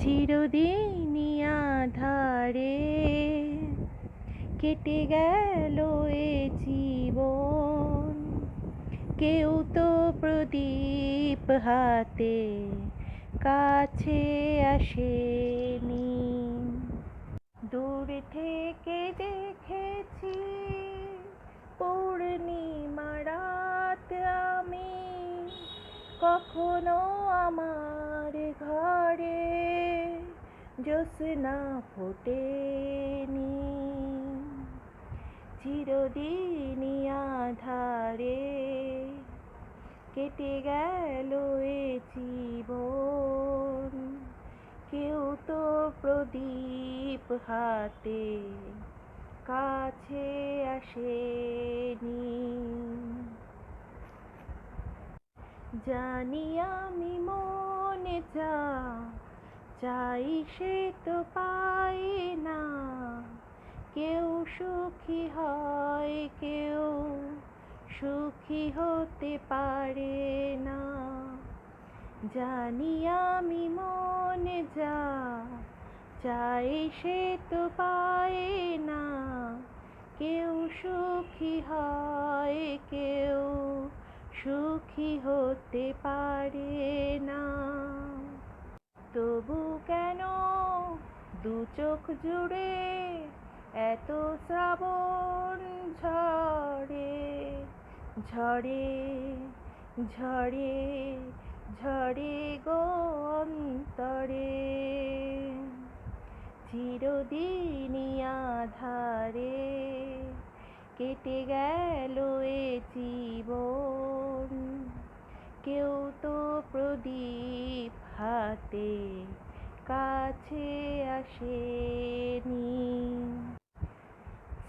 চিরদিনই আধারে কেটে গেল এ জীবন। কেউ তো প্রদীপ হাতে কাছে আসেনি। দূর থেকে দেখেছি পূর্ণিমা রাত আমি। কখনো আমার ঘরে জ্যোৎস্না ফোটেনি। চিরদিনই আধারে কেটে গেল এ জীবন। কেউ তো প্রদীপ হাতে কাছে আসেনি। জানি আমি মনে যা, চাই সে তো পাই না। সুখী হতে পারে না। জানি আমি মনে যা, চাই সে তো পায় না। কেউ সুখী হয়, কেউ সুখী হতে পারে না। তবু কেন দু চোখ জুড়ে এত শ্রাবণ ঝরে ঝরে ঝরে ঝরে গো অন্তরে। চিরদিনই আধারে কেটে গেল এ জীবন। কেউ তো প্রদীপ হাতে কাছে আসেনি।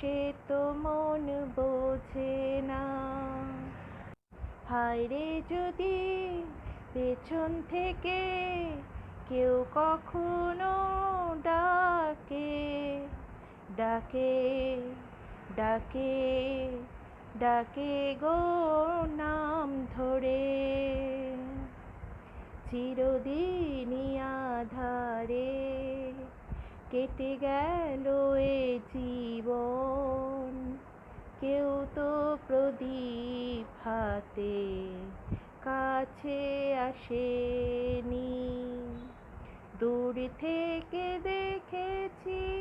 সে তো মন বোঝে না। হায়রে যদি পেছন থেকে কেউ কখনো ডাকে ডাকে ডাকে ডাকে গো নাম ধরে। চিরদিনই আধারে কেটে গেল এ জীবন। কেউ তো প্রদীপ হাতে কাছে আসেনি। দূর থেকে দেখেছি